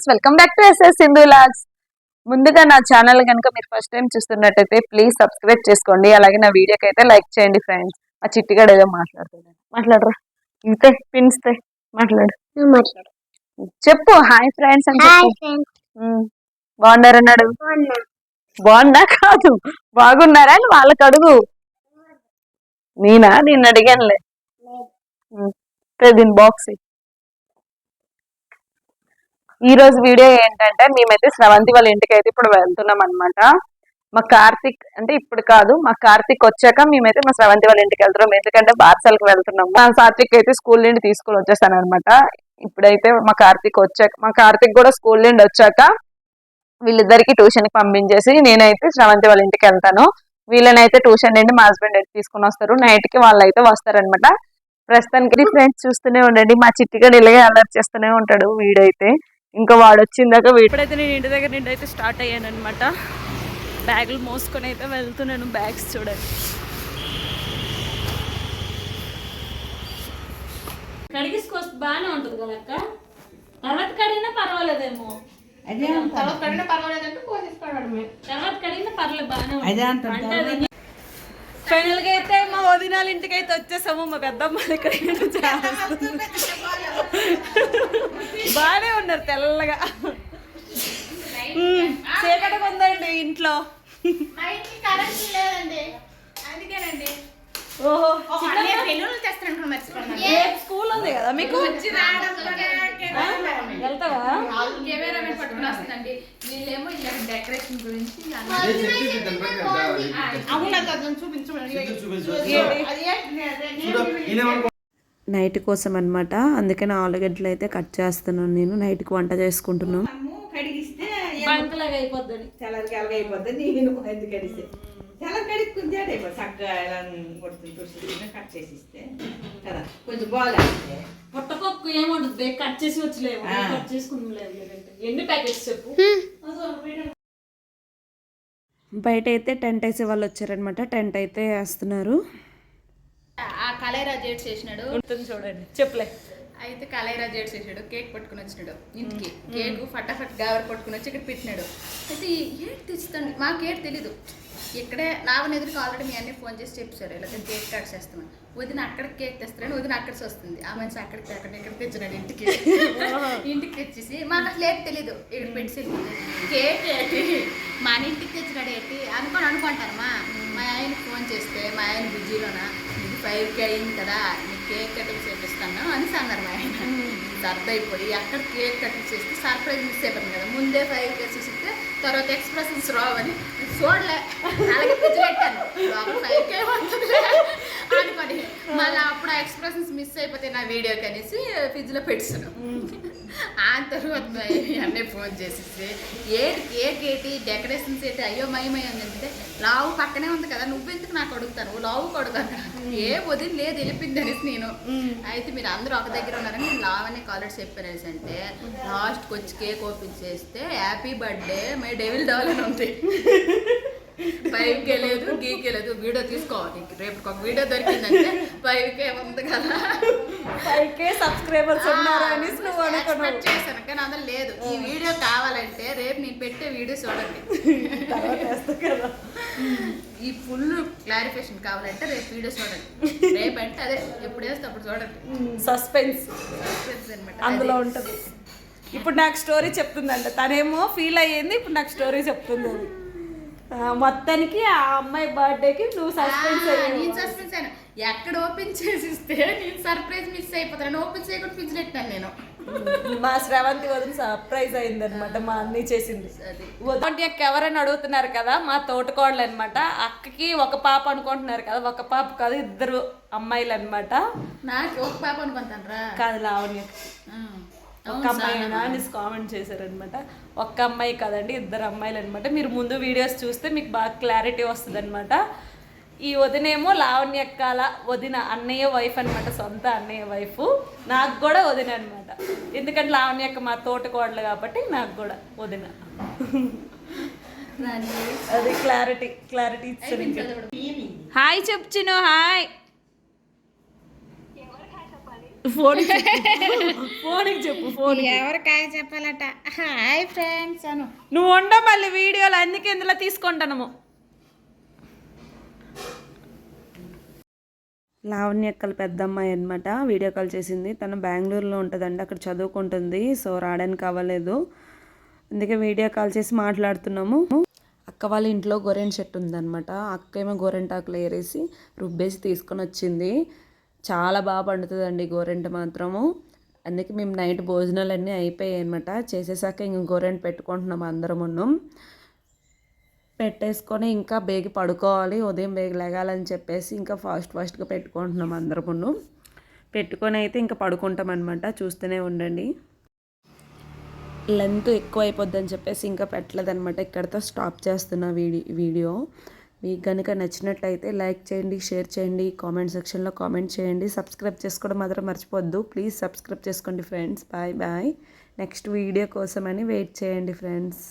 Friends welcome back to SS Sindhu vlogs ముందుగా నా channel కనుక మీరు ఫస్ట్ టైం చూస్తున్నట్టయితే ప్లీజ్ సబ్స్క్రైబ్ చేసుకోండి. అలాగే నా వీడియోకి అయితే లైక్ చేయండి ఫ్రెండ్స్ ఆ చిట్టిగాడు ఏదో మాట్లాడుతున్నాడు. మాట్లాడరా. ఇంతే పిన్స్తే మాట్లాడు. మాట్లాడు. చెప్పు హాయ్ ఫ్రెండ్స్ అని చెప్పు. బాగున్నారన్నాడు? బాగుందా? కాదు. బాగున్నారా అని వాళ్ళకి అడుగు. నేనా? నేను అడిగానులే. దీని బాక్స్ ఈ రోజు వీడియో ఏంటంటే మేమైతే స్రవంతి వాళ్ళ ఇంటికి అయితే ఇప్పుడు వెళ్తున్నాం అనమాట మా కార్తిక్ అంటే ఇప్పుడు కాదు మా కార్తిక్ వచ్చాక మేమైతే మా స్రవంతి వాళ్ళ ఇంటికి వెళ్తున్నాం. ఎందుకంటే బార్సల్కి వెళ్తున్నాం. మా సాత్విక్ అయితే స్కూల్ నుండి తీసుకుని వచ్చేస్తాను అనమాట ఇప్పుడైతే మా కార్తిక్ వచ్చాక మా కార్తిక్ కూడా స్కూల్ నుండి వచ్చాక వీళ్ళిద్దరికి ట్యూషన్కి పంపించేసి నేనైతే శ్రవంతి వాళ్ళ ఇంటికి వెళ్తాను. వీళ్ళనైతే ట్యూషన్ నుండి మా హస్బెండ్ అయితే తీసుకుని వస్తారు. నైట్కి వాళ్ళు అయితే వస్తారనమాట ప్రస్తుతానికి ఫ్రెండ్స్ చూస్తూనే ఉండండి. మా చిట్టిగాడు ఇలాగే అలర్ట్ చేస్తూనే ఉంటాడు వీడైతే. ఇంకా వాడు వచ్చిందాక ఇప్పుడైతే నేను ఇంటి దగ్గర నుండి అయితే స్టార్ట్ అయ్యాను అనమాట బ్యాగులు మోసుకొని అయితే వెళ్తున్నాను బ్యాగ్స్ చూడండి. కడిగిసుకొస్తే బాగానే ఉంటుంది కదా అక్క? తర్వాత కడిగినా పర్వాలేదేమో. అదే అంత తర్వాత కడిగినా పర్లేదు బాగానే ఉంటుంది. ఫైనల్గా అయితే మా వదినాల ఇంటికి అయితే వచ్చేసాము. మా పెద్దమ్మ ఇక్కడ బాగానే ఉన్నారు తెల్లగా. ఉమ్, చీకటిగా ఉందండి ఇంట్లో. ఓహో. స్కూల్ ఉంది కదా మీకు? నైట్ కోసం అనమాట అందుకని ఆలుగడ్డలు అయితే కట్ చేస్తున్నాను నేను. నైట్కి వంట చేసుకుంటున్నాం కడిగిస్తే బంకలాగా అయిపోద్దని. తెల్లరికి అలాగే అయిపోద్ది నేను ఎందుకు కడిగిస్తే తెల్లరి కడిగి కొంచెం అయిపోతుంది చక్కగా ఎలా కొడుతుంది తుడిచి కట్ చేసి ఇస్తే కదా? కొంచెం బాగాలేస్తే పుట్టపప్పు ఏముంటుంది? కట్ చేసి వచ్చలేము. కట్ చేసుకుని ఎన్ని ప్యాకెట్స్ చెప్పు? బయట అయితే టెంట్ వేసే వాళ్ళు వచ్చారనమాట టెంట్ అయితే వేస్తున్నారు. ఆ కలైరా జేడ్ చేసినాడు ఉంటుంది చూడండి. చెప్పలే. అయితే కలైరా జేడ్ చేసాడు కేక్ పట్టుకుని వచ్చినాడు. ఇంటికి. కేక్ ఫటాఫట్ గావర్ పట్టుకుని వచ్చి ఇక్కడ పెట్టినాడు. అయితే ఏడు తెచ్చుతాను. మాకేడు తెలీదు. ఇక్కడే లావన్ ఎదురుకి ఆల్రెడీ మీ అన్నీ ఫోన్ చేసి చెప్పారు ఇలా కేక్ కట్ చేస్తామని వదిన అక్కడ కేక్ తెస్తారని వదిన అక్కడికి వస్తుంది ఆ మనిషి అక్కడికి అక్కడ ఇక్కడ తెచ్చినాడు ఇంటికి. ఇంటికి తెచ్చేసి మాకు అసలు ఏంటి తెలీదు. ఇక్కడ పెట్టి కేక్ ఏంటి? మన ఇంటికి తెచ్చినాడు ఏంటి? అనుకొని అనుకుంటారు మా మా ఆయన ఫోన్ చేస్తే మా ఆయన బిజీలోనా? ఇది ఫైవ్ కే అయింది కదా. కేక్ కటింగ్ చేపిస్తాను అనేసి అన్నారు మా ఆయన. సర్దైపోయి అక్కడ కేక్ కటింగ్ చేస్తే సర్ప్రైజ్ మిస్ అయిపోయింది కదా ముందే ఫైవ్ కే చూసిస్తే తర్వాత ఎక్స్ప్రెషన్స్ రావని చూడలే. అలాగే పిచ్చి పెట్టాను. ఫైవ్ కే అనుకొని మళ్ళీ అప్పుడు ఆ ఎక్స్ప్రెషన్స్ మిస్ అయిపోతే నా వీడియోకి అనేసి ఫ్రిడ్జ్లో పెట్టాను ఆ తర్వాత అన్నీ ఫోన్ చేసేసి ఏంటి కేక్ ఏంటి? డెకరేషన్స్ ఏంటి? అయ్యో మయమై అంటే లావు పక్కనే ఉంది కదా నువ్వెందుకు నాకు అడుగుతాను లావు కొడుతాను ఏ వదిలి లేదు వెళ్ళిపోయింది అనేసి నేను అయితే మీరు అందరూ ఒక దగ్గర ఉన్నారని నేను లావ్ అనే కాలర్ చెప్పాను అంటే లాస్ట్కి వచ్చి కేక్ ఓపెన్ చేస్తే happy birthday my devil devil అని ఉంది. ఫైవ్ కే లేదు గీకే లేదు వీడియో తీసుకోవాలి. రేపు ఒక వీడియో దొరికిందంటే ఫైవ్ కే ఉంది కదా. ఫైవ్ కే సబ్స్క్రైబర్స్ ఉన్నారు అనేసి నువ్వు అనుకున్నావు. ఎక్స్పెక్ట్ చేశాను కానీ అందులో లేదు. ఈ వీడియో కావాలంటే రేపు నేను పెట్టే వీడియో చూడండి. ఈ ఫుల్ క్లారిఫికేషన్ కావాలంటే రేపు వీడియో చూడండి. రేపు అంటే అదే ఎప్పుడు వేస్తే అప్పుడు చూడండి. సస్పెన్స్. అన్నమాట. అందులో అది. ఉంటది. ఇప్పుడు నాకు స్టోరీ చెప్తుందంట. తనేమో ఫీల్ అయ్యింది ఇప్పుడు నాకు స్టోరీ చెప్తుంది మొత్తానికి ఆ అమ్మాయి బర్త్డేకి నువ్వు సస్పెన్స్ నేను సస్పెన్స్ అయినా. ఎక్కడ ఓపెన్ చేసిస్తే నేను సర్ప్రైజ్ మిస్ అయిపోతాను. ఓపెన్ చేయకుండా పిచ్చినట్టాను నేను. మా శ్రవంతి వదిన సర్ప్రైజ్ అయింది అనమాట మా అన్ని చేసింది. అక్క ఎవరైనా అడుగుతున్నారు కదా మా తోటకోడలు అనమాట అక్కకి ఒక పాప అనుకుంటున్నారు కదా ఒక పాప కాదు ఇద్దరు అమ్మాయిలు అనమాట నాకు ఒక పాప అనుకుంటాను రా కాదు లావణ్య. ఒక్క అమ్మాయి అనేసి కామెంట్ చేశారనమాట ఒక్క అమ్మాయి కాదండి ఇద్దరు అమ్మాయిలు అనమాట మీరు ముందు వీడియోస్ చూస్తే మీకు బాగా క్లారిటీ వస్తుంది అనమాట ఈ వదినేమో లావణ్య అక్కాల వదిన అన్నయ్య వైఫ్ అనమాట సొంత అన్నయ్య వైఫ్ నాకు కూడా వదిన అనమాట ఎందుకంటే లావణ్య అక్క మా తోటకోడలు కాబట్టి నాకు కూడా వదిన. అది క్లారిటీ క్లారిటీ ఇచ్చాను హాయ్ చెప్చిను హాయ్ ఫోన్ ఫోన్కి చెప్పు. ఫోన్ ఎవరికాయ చెప్పాలట? హాయ్ ఫ్రెండ్స్ అను. నువ్వు ఉండ మళ్ళీ వీడియోలు అందుకే ఇందులో తీసుకుంటాను. లావణ్య అక్కల పెద్దమ్మాయి అనమాట వీడియో కాల్ చేసింది. తను బెంగళూరులో ఉంటుందండి. అక్కడ చదువుకుంటుంది. సో రావడానికి అవ్వలేదు అందుకే వీడియో కాల్ చేసి మాట్లాడుతున్నాము. అక్క వాళ్ళ ఇంట్లో గోరెంట చెట్టు ఉందన్నమాట. అక్క ఏమో గోరెంటాకులు ఏరేసి రుబ్బేసి తీసుకొని వచ్చింది. చాలా బాగా పండుతుందండి గోరెంట మాత్రము. అందుకే మేము నైట్ భోజనాలు అన్నీ అయిపోయాయి అనమాట చేసేసాక ఇంక గోరెంట్ పెట్టుకుంటున్నాం అందరం ఉన్నాం పెట్టేసుకొని ఇంకా బేగి పడుకోవాలి ఉదయం బేగి లెగాలని చెప్పేసి ఇంకా ఫాస్ట్ ఫాస్ట్గా పెట్టుకుంటున్నాం అందరమును పెట్టుకొని అయితే ఇంకా పడుకుంటాం అనమాట చూస్తూనే ఉండండి. లెంత్ ఎక్కువ అయిపోద్దని చెప్పేసి ఇంకా పెట్టలేదన్నమాట ఇక్కడితో స్టాప్ చేస్తున్నా వీడి వీడియో. మీకు కనుక నచ్చినట్లయితే లైక్ చేయండి షేర్ చేయండి కామెంట్ సెక్షన్లో కామెంట్ చేయండి. సబ్స్క్రైబ్ చేసుకోవడం మాత్రం మర్చిపోద్దు ప్లీజ్ సబ్స్క్రైబ్ చేసుకోండి friends. Bye bye. Next video కోసమని వెయిట్ చేయండి ఫ్రెండ్స్.